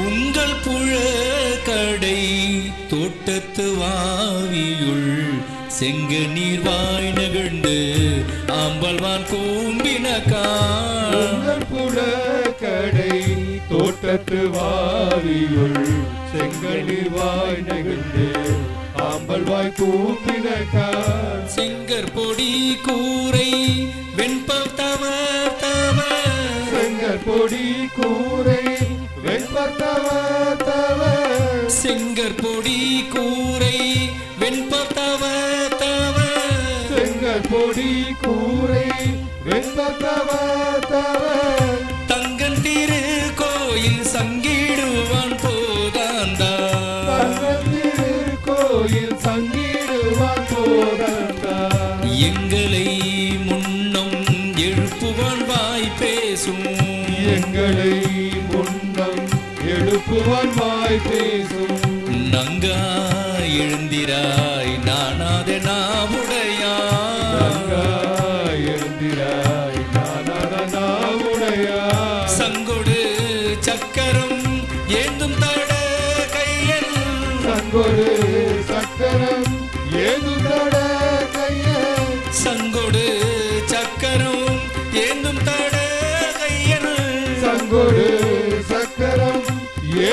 உங்கள் புழக்கடை தோட்டத்து வாவியுள் செங்க நீர் வாய் நகழ்ந்து ஆம்பல்வான் கூம்பினக்கான் புழக்கடை தோட்டத்து வாவியுள் செங்கனில் வாய் நெகிழ்ந்து ஆம்பல் வாய் கூப்பினக்கார் செங்கற் பொடி கூரை வெண்பத்தவ தவ செங்கற் பொடி கூரை வெண்பல் தவர் தவர் செங்கற் பொடி கூரை வெண்பத்தவ தவ. தங்கன் திரு கோயில் சங்கிடுவான் போதாந்தா. தங்கத்திரு கோயில் சங்கிடுவான் போதந்தா. எங்களை முன்னம் எழுப்புவான் வாய் பேசும். எங்களை எழுப்புவான் வாய் பேசும். நங்கா எழுந்திராய் நானாத நாவுடையா நங்கா எழுந்திராய் நானாத நாவுடையா சங்கொடு சக்கரம் ஏந்தும் தட கையில் சங்கொடு சக்கரம் ஏந்தும் தட கையில் சங்கொடு சக்கரம் ஏந்தும் தட கையில்